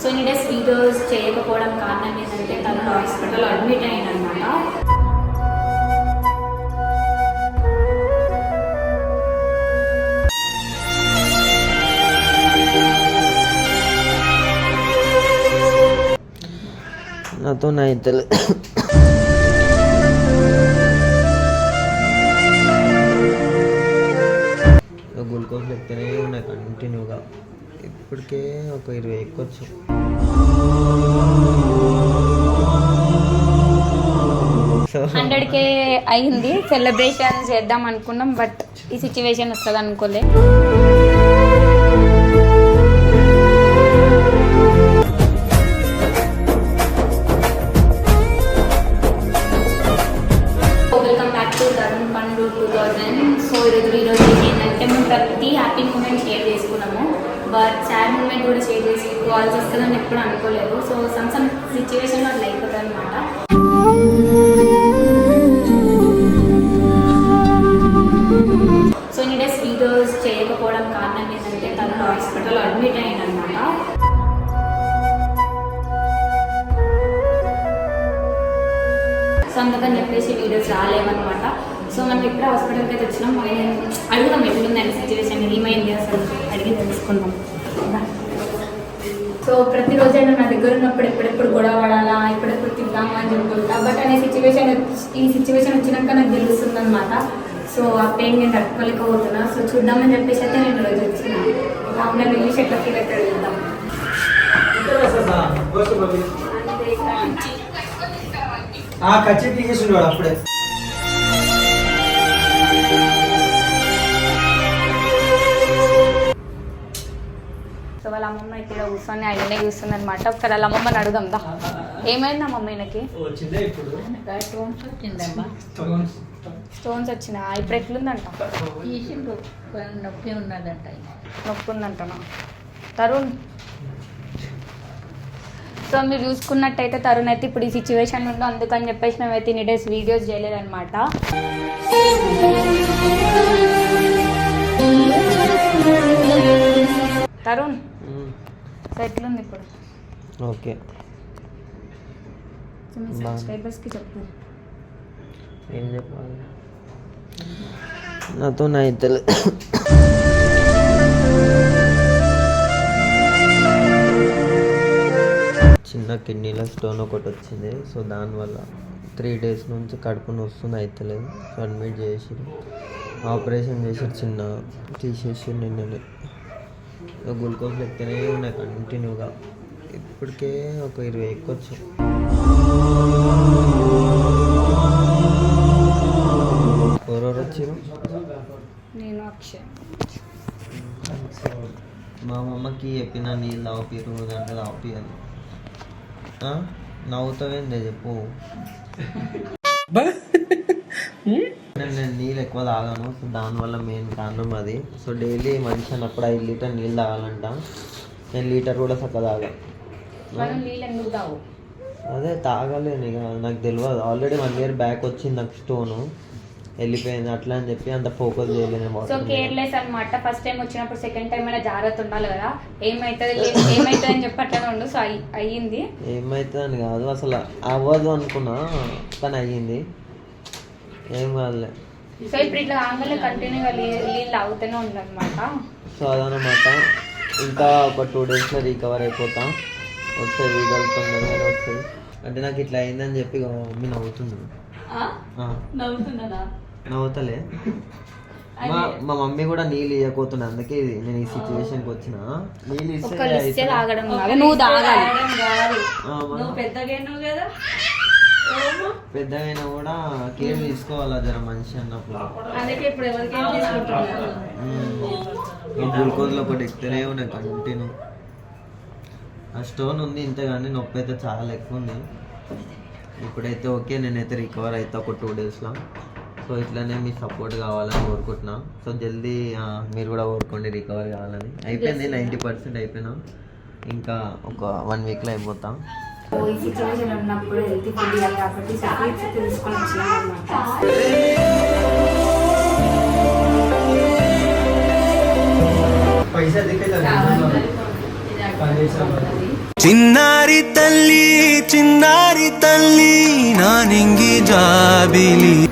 So ఇన్ని days videos చేయకపోవడం కారణం ఏంటంటే తను హాస్పిటల్ అడ్మిట్ అయ్యిందనమాట నాతో నా ఇద్దరు. గ్లూకోజ్ ఎక్కనే ఉన్నాయి కంటిన్యూగా. ఇప్పటికే ఒక ఇరవై ఎక్కొచ్చు హండ్రెడ్ కే అయింది. సెలబ్రేషన్ చేద్దాం అనుకున్నాం బట్ ఈ సిచ్యువేషన్ వస్తుంది అనుకోలే. టూ సో ఈరోజు ఈరోజు ఏంటంటే మేము ప్రతి హ్యాపీ మూమెంట్ షేర్ చేసుకున్నాము. బట్ సాడ్ మూమెంట్ కూడా షేర్ కాల్ చేస్తుందని ఎప్పుడు అనుకోలేదు. సో సమ్ సమ్ సిచ్యువేషన్ అట్లా అయిపోతుంది అనమాట సో ఇన్ని డేస్ వీడియోస్ చేయకపోవడం కారణం ఏంటంటే తను హాస్పిటల్ అడ్మిట్ అయ్యిందనమాట సో అందుకని చెప్పేసి వీడియోస్ రాలేవన్నమాట సో మనం ఇప్పుడే హాస్పిటల్కి అయితే వచ్చినాం ఆయన అడుగుదాం ఎట్లుందని సిచ్యువేషన్ ఏమైంది అసలు అడిగి తెలుసుకుందాం. సో ప్రతిరోజు అయినా నా దగ్గర ఉన్నప్పుడు ఎప్పుడెప్పుడు గొడవ పడాలా ఎప్పుడెప్పుడు తిద్దామా అని చెప్పుకుంటా. బట్ అనే సిచ్యువేషన్ ఈ సిచ్యువేషన్ వచ్చినాక నాకు తెలుస్తుంది అనమాట సో ఆ పెయిన్ నేను తట్టుకోలేకపోతున్నా. సో చూద్దామని చెప్పేసి అయితే నేను రోజు వచ్చిన. రామ్లో ఇంగ్లీష్ ఎట్లా ఫీల్ అవుతాడు చూద్దాం. ఆ కచ్చి అప్పుడే. సో వాళ్ళ అమ్మమ్మ ఇక్కడ కూర్చొని ఆయననే కూర్చుంది అనమాట ఒకసారి వాళ్ళ అమ్మమ్మని అడుగుదాం దా. ఏమైంది అమ్మమ్మ ఈయనకి? ఇప్పుడు? స్టోన్స్ వచ్చినా? ఇప్పుడు ఎట్లుందంట? నొప్పి ఉన్నదంట నొప్పి ఉందంటనా? తరుణ్. సో మీరు చూసుకున్నట్టయితే తరుణ్ అయితే ఇప్పుడు ఈ సిచ్యువేషన్ ఉందో అందుకని చెప్పేసి మేమైతే ఇన్ని డేస్ వీడియోస్ చేయలేదన్నమాట. తరుణ్. సో ఎట్లుంది ఇప్పుడు. ఓకే. మీ. సబ్స్క్రైబర్స్కి చెప్పు. ఏం చెప్పాలి? నాతో నా ఇద్దరు. చిన్న కిడ్నీలో స్టోన్ ఒకటి వచ్చింది. సో దానివల్ల త్రీ డేస్ నుంచి కడుపుని వస్తుంది అవుతలేదు అడ్మిట్ చేసి ఆపరేషన్ చేసి చిన్న తీసేసి నిన్ననే. గ్లూకోజ్ ఎక్కనే ఉన్నాయి కంటిన్యూగా. ఇప్పటికే ఒక ఇరవై ఎక్కొచ్చు ఎవరెవరు వచ్చారు నేను అక్షయ్. మా అమ్మకి చెప్పిన నీళ్ళు తాగిపోయారు అంటే తాగిపోయాను నవ్వుతావేందే చెప్పు. నేను నీళ్ళు ఎక్కువ తాగాను. సో దానివల్ల మెయిన్ కారణం అది. సో డైలీ మనిషి అన్నప్పుడు ఐదు లీటర్ నీళ్ళు తాగాలంట. నేను లీటర్ కూడా చక్కగా తాగా. అదే తాగలేను ఇక. నాకు తెలియదు ఆల్రెడీ వన్ ఇయర్ బ్యాక్ వచ్చింది నాకు స్టోను వెళ్ళిపోయింది. అట్లా అని చెప్పి అంత ఫోకస్ చేయలేను సో. కేర్లెస్ అన్నమాట. ఫస్ట్ టైం వచ్చినప్పుడు సెకండ్ టైం అయినా జాగ్రత్త ఉండాలి కదా. ఏమైతుంది ఏమైతుంది అని చెప్పి అట్లనే ఉండు. సో అయి- అయ్యింది. ఏమైతుందని కాదు. అసలు అవ్వదు అనుకున్నా కానీ అయ్యింది. ఏం కాదులే. సో ఇప్పుడు ఇట్లా ఆంగలే కంటిన్యూగా నీళ్ళు అవుతూనే ఉందన్నమాట. సో అదనమాట ఇంకా ఒక టూ డేస్లో రికవర్ అయిపోతా. వీడియోలు తొందరగానే వస్తాయి అంటే నాకు ఇట్లా అయిందని చెప్పి ఇక మమ్మీ నవ్వుతుంది. నవ్వుతలే. మా మా మమ్మీ కూడా నీళ్ళు ఇవ్వకపోతున్నా అందుకే ఇది నేను ఈ సిచ్యువేషన్కి వచ్చిన. నీళ్ళు ఇస్తే తాగడం నువ్వు తాగాలి. పెద్దగా కదా. పెద్దగైనా కూడా కేర్ తీసుకోవాలా జర మనిషి అన్నప్పుడు? గ్లూకోజ్లో ఒకటి ఎక్కితేనే ఉన్నాయి కంటిన్యూ. ఆ స్టోన్ ఉంది ఇంత కానీ నొప్పి అయితే చాలా ఎక్కువ ఉంది. ఇప్పుడైతే ఓకే నేనైతే రికవర్ అవుతా ఒక టూ డేస్లో. సో ఇట్లానే మీ సపోర్ట్ కావాలని కోరుకుంటున్నా. సో జల్దీ మీరు కూడా కోరుకోండి రికవర్ కావాలని. అయిపోయింది నైంటీ పర్సెంట్ అయిపోయినా. ఇంకా ఒక వన్ వీక్లో అయిపోతాం. చిన్నారి తల్లి చిన్నారి తల్లి నానింగి జాబిలి.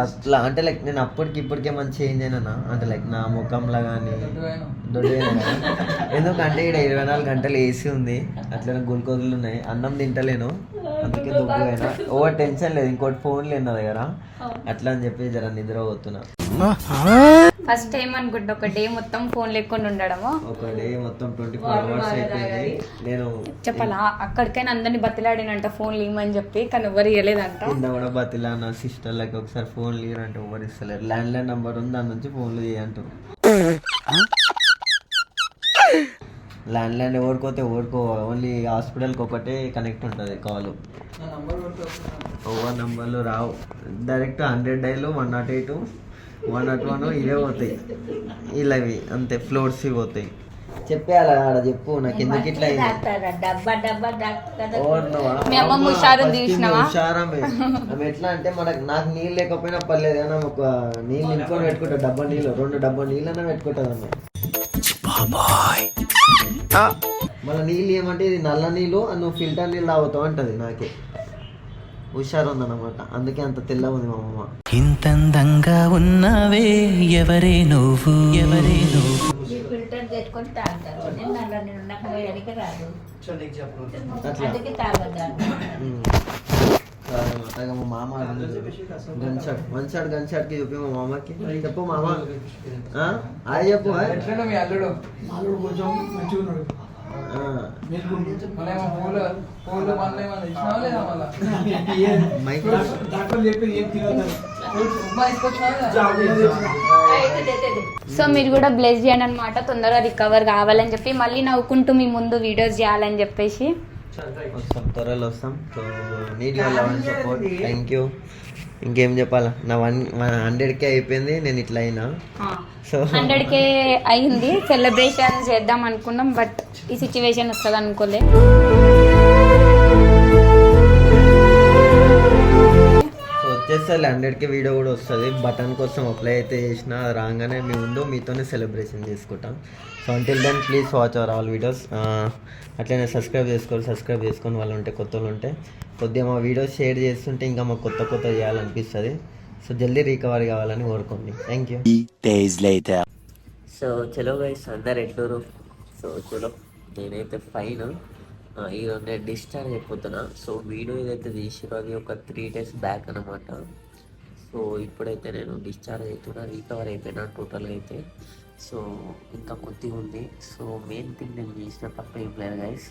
ఫస్ట్లో అంటే లైక్ నేను అప్పటికి ఇప్పటికే మంచి చేంజ్ అయినా అంటే లైక్ నా ముఖంలో కానీ దొడ్డు ఎందుకంటే ఇక్కడ ఇరవై నాలుగు గంటలు ఏసీ ఉంది అట్లనే గుల్కొదులు ఉన్నాయి అన్నం తింటలేను. అందుకే దొడ్డు అయినా ఓవర్ టెన్షన్ లేదు ఇంకోటి ఫోన్ లేదు నా దగ్గర. అట్లా అని చెప్పి జర నిద్ర పోతున్నా. ఫస్ట్ టైం అనుకుంటా ఒక డే మొత్తం ఫోన్ లేకుండా ఉండడము. ఒక డే మొత్తం ట్వంటీ ఫోర్ అవర్స్ అయిపోయింది. నేను చెప్పాలా? అక్కడికైనా అందరినీ బతిలాడినంట ఫోన్ ఇవ్వమని చెప్పి కానీ ఎవరు ఇవ్వలేదంట కింద కూడా బతిలా నా సిస్టర్లకి ఒకసారి ఫోన్ లీర్ అంటే ఎవరు ఇస్తలేరు. ల్యాండ్ లైన్ నెంబర్ ఉంది దాని నుంచి ఫోన్లు చేయంటారు ల్యాండ్ లైన్ ఎవరికోతే ఎవరికో ఓన్లీ హాస్పిటల్కి ఒకటే కనెక్ట్ ఉంటుంది కాల్ ఓవర్ నెంబర్లు రావు. Direct hundred డైలు one nought eight one nought one ఇవే పోతాయి. ఇలావి అంతే ఫ్లోర్స్ పోతాయి. చెప్పేయాలి ఆడ చెప్పు నాకు ఎందుకు ఇట్లా హుషారమే. ఆమె ఎట్లా అంటే మనకు నాకు నీళ్ళు లేకపోయినా పర్లేదు కానీ ఆమె ఒక నీళ్ళు నింపుకొని పెట్టుకుంటా డబ్బా నీళ్ళు రెండు డబ్బా నీళ్ళనే పెట్టుకుంటుంది ఆమె. మళ్ళీ నీళ్ళు ఏమంటే ఇది నల్ల నీళ్ళు నువ్వు ఫిల్టర్ నీళ్ళు తాగుతావు అంటది నాకే. హుషారు ఉందన్నమాట అందుకే అంత తెల్లగా ఉంది మా అమ్మ. ఇంతందంగా ఉన్నావే ఎవరే నువ్వు? ఎవరే నువ్వు? ఈ ఫిల్టర్ తెచ్చుకొని తాగుతారు. నేను అలా నేను నాకు వేయడానికి రాదు. అట్లా. అందుకే తాగొద్దాను ఉమ్. సరే అన్నమాట. ఇక మా మామ చెప్పి మా మామకి. చెప్పు మామ. ఆ? చెప్పు హాయ్. ఎట్లా మీ అల్లుడు. అల్లుడు కొంచెం మంచిగా ఉన్నాడు సో మీరు కూడా బ్లెస్ చేయండి అనమాట తొందరగా రికవర్ కావాలని చెప్పి. మళ్ళీ నవ్వుకుంటూ మీ ముందు వీడియోస్ చేయాలని చెప్పేసి. వస్తాం త్వరలో వస్తాం. So need your support thank you ఇంకేం చెప్పాలా? నా వన్ హండ్రెడ్ కే అయిపోయింది నేను ఇట్లా అయినా. సో హండ్రెడ్ కే అయింది. సెలబ్రేషన్ చేద్దాం అనుకున్నాం బట్ ఈ సిచ్యువేషన్ వస్తుంది అనుకోలే సో వచ్చేసరి హండ్రెడ్ కే వీడియో కూడా వస్తుంది. బటన్ కోసం అప్లై అయితే చేసిన రాగానే మీ ముందు మీతోనే సెలబ్రేషన్ చేసుకుంటాం. So until then please watch our all videos అట్లనే సబ్స్క్రైబ్ చేసుకోవాలి సబ్స్క్రైబ్ చేసుకొని వాళ్ళు ఉంటే కొత్త వాళ్ళు ఉంటే కొద్దిగా మా వీడియోస్ షేర్ చేస్తుంటే ఇంకా మాకు కొత్త కొత్త చేయాలనిపిస్తుంది. సో జల్దీ రికవరీ కావాలని కోరుకోండి థ్యాంక్ యూ సో చలో గైస్ అందరు ఎట్లూరు సో చలో నేనైతే ఫైన్ ఈరోజు నేను డిశ్చార్జ్ అయిపోతున్నా సో వీడియో ఏదైతే తీసిరో అది ఒక త్రీ డేస్ బ్యాక్ అనమాట సో ఇప్పుడైతే నేను డిశ్చార్జ్ అవుతున్నా రికవర్ అయిపోయినా టోటల్గా అయితే. సో ఇంకా కొద్దిగా ఉంది. సో మెయిన్ థింగ్ నేను చేసిన తప్ప ఏం లేదు గైస్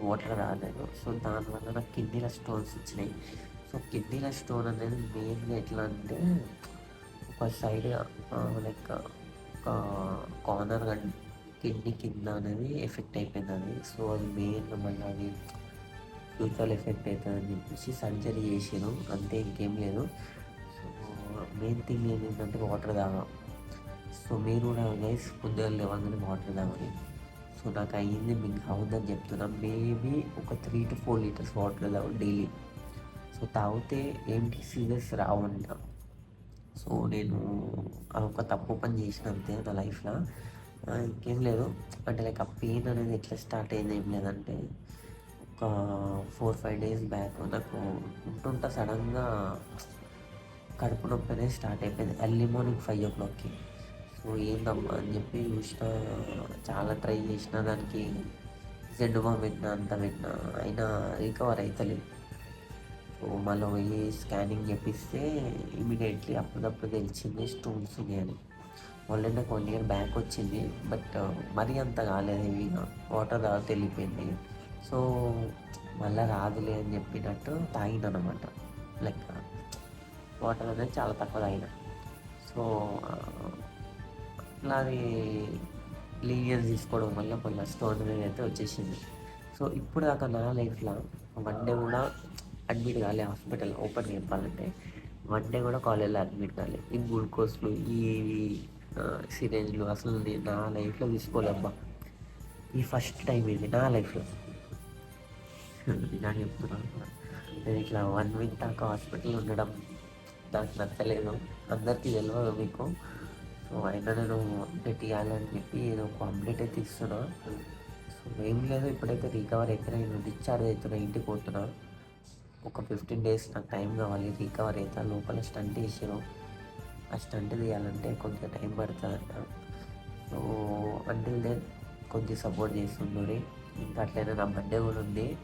వాటర్ రాలేదు. సో దానివల్ల నాకు కిడ్నీల స్టోన్స్ వచ్చినాయి. సో కిడ్నీల స్టోన్ అనేది మెయిన్గా ఎట్లా అంటే ఒక సైడ్ లైక్ ఒక కార్నర్ కిడ్నీ కింద అనేది ఎఫెక్ట్ అయిపోయింది అది సో అది మెయిన్ మళ్ళీ అది ఫ్యూచర్లో ఎఫెక్ట్ అవుతుంది అని చెప్పేసి సర్జరీ చేసాను అంతే ఇంకేం లేదు. సో మెయిన్ థింగ్ ఏంటంటే వాటర్ తాగా సో మీరు కూడా గైస్ పొద్దున్న లేవగానే వాటర్ తాగాలి సో నాకు అయ్యింది మీకు అవుద్దని చెప్తున్నా. మేబీ ఒక three to four litres water తాగు డైలీ. సో తాగితే ఏం డిసీజెస్ రావంట. సో నేను ఒక తప్పు పని చేసిన అంతే నా లైఫ్లో. ఇంకేం లేదు. అంటే లైక్ ఆ పెయిన్ అనేది ఎట్లా స్టార్ట్ అయింది ఏం లేదంటే ఒక ఫోర్ ఫైవ్ డేస్ బ్యాక్ నాకు ఉంటుంటా సడన్గా కడుపు నొప్పి అనేది స్టార్ట్ అయిపోయింది. ఎర్లీ మార్నింగ్ ఫైవ్ ఓ క్లాక్కి సో ఏందమ్మా అని చెప్పి చూసిన చాలా ట్రై చేసిన దానికి జెండుమా పెట్టినా అంత పెట్టినా అయినా రికవర్ అవుతలేదు సో మళ్ళీ పోయి స్కానింగ్ చేపిస్తే ఇమీడియట్లీ అప్పుడప్పుడు తెలిసింది స్టోన్స్ ఉన్నాయని. ఆల్రెడీ నాకు వన్ ఇయర్ బ్యాక్ వచ్చింది బట్ uh, మరీ అంత కాలేదు. హెవీగా వాటర్ తాగితే వెళ్ళిపోయింది. సో మళ్ళీ రాదులే అని చెప్పినట్టు తాగిననమాట లైక్ వాటర్ అనేది చాలా తక్కువ తాగిన. సో uh, అది లీనియన్స్ తీసుకోవడం వల్ల మళ్ళీ స్టోన్ అనేది అయితే వచ్చేసింది. సో ఇప్పుడు దాకా నా లైఫ్లో వన్ డే కూడా అడ్మిట్ కాలే హాస్పిటల్ ఓపెన్ చెప్పాలంటే వన్ డే కూడా కాలేజ్లో అడ్మిట్ కాలే. ఈ గ్లూకోజ్లు ఈ సిరేంజ్లు అసలు నేను నా లైఫ్లో తీసుకోలేబ్బా ఈ ఫస్ట్ టైం ఇది నా లైఫ్లో. నేను చెప్తున్నాను నేను ఇట్లా వన్ వీక్ దాకా హాస్పిటల్ ఉండడం నాకు నచ్చలేదు. అందరికీ తెలియదు మీకు. సో అయినా నేను అప్డేట్ ఇవ్వాలని చెప్పి ఏదో ఒక అప్డేట్ అయితే ఇస్తున్నా. సో ఏం లేదు ఇప్పుడైతే రికవర్ అయితే నేను డిశ్చార్జ్ అవుతున్నా ఇంటికి పోతున్నా. ఒక ఫిఫ్టీన్ డేస్ నాకు టైం కావాలి రికవర్ అవుతా లోపల స్టంట్ వేసాను ఆ స్టంట్ తీయాలంటే కొంచెం టైం పడుతుంది సో అంటిల్ దెన్ కొంచెం సపోర్ట్ చేస్తుండే ఇంకా అట్లయినా నా బర్త్డే కూడా ఉంది.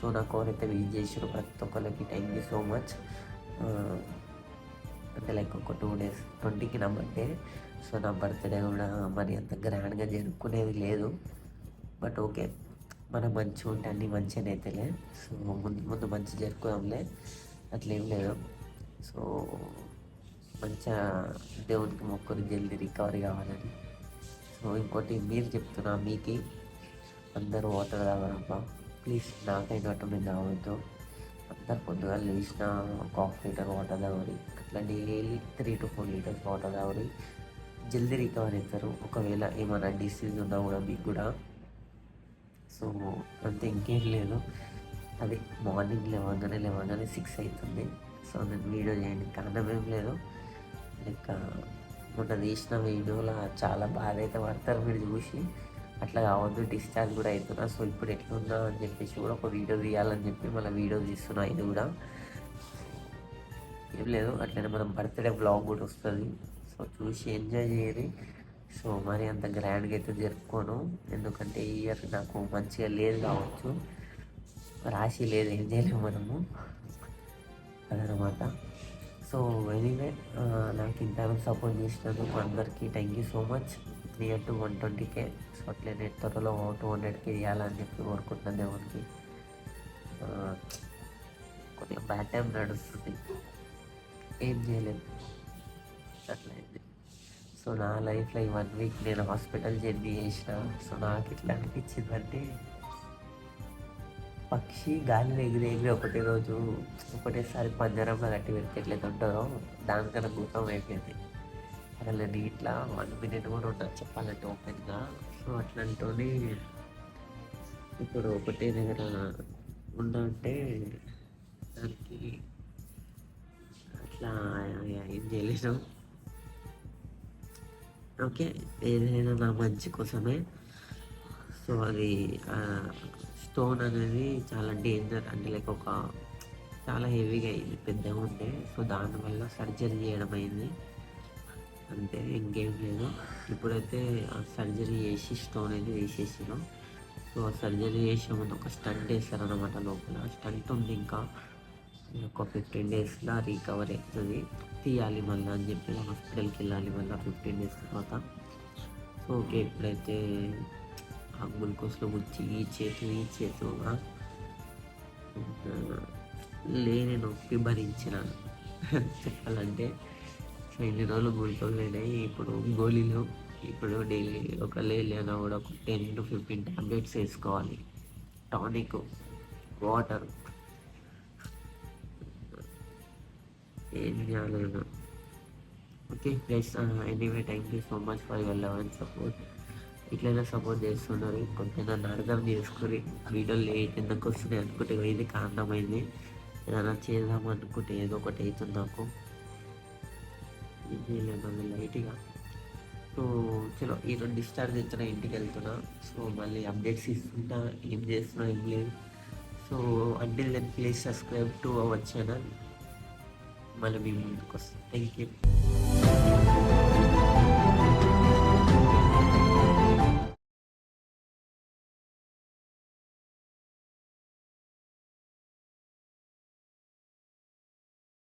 సో నాకు ఎవరైతే వెయిట్ చేసారో ప్రతి ఒక్కరికి థ్యాంక్ యూ సో మచ్ అంటే లైక్ ఒక టూ డేస్ ట్వంటీకి నా బర్త్డే సో నా బర్త్డే కూడా మరి అంత గ్రాండ్గా జరుపుకునేది లేదు. బట్ ఓకే మనం మంచిగా ఉంటే అన్నీ మంచిగానే అయితేలే. సో ముందు ముందు మంచి జరుపుకోదాంలే. అట్లేం లేదు. సో మంచిగా దేవునికి మొక్కుని జల్దీ రికవరీ కావాలని. సో ఇంకోటి మీరు చెప్తున్నా మీకు అందరూ వాటర్ తాగడమ్మా ప్లీజ్ నాకైనట్టు మీరు తాగొద్దు అందరు పొద్దుగా లేచిన ఒక హాఫ్ లీటర్ వాటర్ తాగడి అట్లా daily three to four litres water తాగడి జల్దీ రికవర్ అవుతారు. ఒకవేళ ఏమైనా డిసీజ్ ఉన్నా కూడా మీకు కూడా. సో అంతే ఇంకేం లేదు. అది మార్నింగ్ లేవగానే లేవగానే సిక్స్ అవుతుంది. సో నేను వీడియో చేయండి కారణం ఏం లేదు. ఇంకా మొన్న తీసిన వీడియోలో చాలా బాధ అయితే పడతారు మీరు చూసి. అట్లా కావద్దు డిశ్చార్జ్ కూడా అవుతున్నా సో ఇప్పుడు ఎట్లున్నా అని చెప్పేసి కూడా ఒక వీడియో తీయాలని చెప్పి మళ్ళీ వీడియో తీస్తున్నా ఇది కూడా. ఏం లేదు అట్లనే మనం బర్త్డే బ్లాగ్ కూడా వస్తుంది. సో చూసి ఎంజాయ్ చేయాలి సో మరి అంత గ్రాండ్గా అయితే జరుపుకోను. ఎందుకంటే ఈ ఇయర్ నాకు మంచిగా లేదు కావచ్చు. రాశి లేదు ఏం చేయలేము మనము. అదనమాట. సో ఎనీవే నాకు ఇంతవరకు సపోర్ట్ చేసినందుకు అందరికీ thank you so much near to one twenty K so అట్లనే త్వరలో టూ హండ్రెడ్కి ఇవ్వాలని చెప్పి కోరుకుంటున్నాను దేవునికి. కొంచెం బ్యాడ్ టైం నడుస్తుంది. ఏం చేయలేదు అట్లయింది సో నా లైఫ్లో ఈ వన్ వీక్ నేను హాస్పిటల్ జర్నీ చేసిన. సో నాకు ఇట్లా అనిపించిందంటే పక్షి గాలిలో ఎగిరి ఎగిరి ఒకటే రోజు ఒకటేసారి పంజరంలో కట్టి పెడితే ఎట్లయితే ఉంటుందో దానికన్నా భూతం అయిపోయింది. అసలు నీట్లా వన్ మినిట్ కూడా ఉండదు చెప్పాలంటే ఓపెన్గా. సో అట్లాంటి ఇప్పుడు ఒకటే దగ్గర ఉందంటే దానికి అట్లా ఏం చేయలేను. ఓకే ఏదైనా నా మంచి కోసమే. సో అది స్టోన్ అనేది చాలా డేంజర్ అంటే లైక్ ఒక చాలా హెవీగా అయింది పెద్దగా ఉండే సో దానివల్ల సర్జరీ చేయడం అయింది. అంతే ఇంకేం లేదు. ఇప్పుడైతే ఆ సర్జరీ చేసి స్టోన్ అయితే వేసేసాను సో ఆ సర్జరీ చేసే ముందు ఒక స్టంట్ వేస్తారనమాట లోపల. స్టంట్ ఉంది ఇంకా. ఒక ఫిఫ్టీన్ డేస్లో రీకవర్ అవుతుంది. తీయాలి మళ్ళీ అని చెప్పి హాస్పిటల్కి వెళ్ళాలి మళ్ళీ ఫిఫ్టీన్ డేస్ తర్వాత. సో ఓకే ఇప్పుడైతే ఆ గ్లూకోజ్లో గుచ్చి ఈ చేతు ఈ చేతు లేని నొప్పి భరించిన చెప్పాలంటే ఎన్ని ఇన్ని రోజులు గుంటూరు లేనాయి ఇప్పుడు గోళీలు ఇప్పుడు డైలీ ఒక లేనా కూడా ఒక టెన్ టు ఫిఫ్టీన్ ట్యాబ్లెట్స్ వేసుకోవాలి. Tonic water. ఏం చేయాలి okay plus anyway thank you so much for your love and support. ఇట్లైనా support చేస్తున్నారు. కొంచెం నన్ను అర్థం చేసుకుని వీడియోలు లేట్ ఎందుకు వస్తున్నాయి అనుకుంటే ఇది కారణమైంది. ఏదైనా చేద్దాం అనుకుంటే ఏదో ఒకటి అవుతుంది నాకు. ఇది లేదు లైట్గా సో చలో ఈరోజు డిశ్చార్జ్ ఇచ్చిన ఇంటికి వెళ్తున్నా. సో మళ్ళీ అప్డేట్స్ ఇస్తుంటా. ఏం చేస్తున్నా ఏం లేదు. So until then please subscribe to our channel మళ్ళీ మీ ముందుకు వస్తాం. Thank you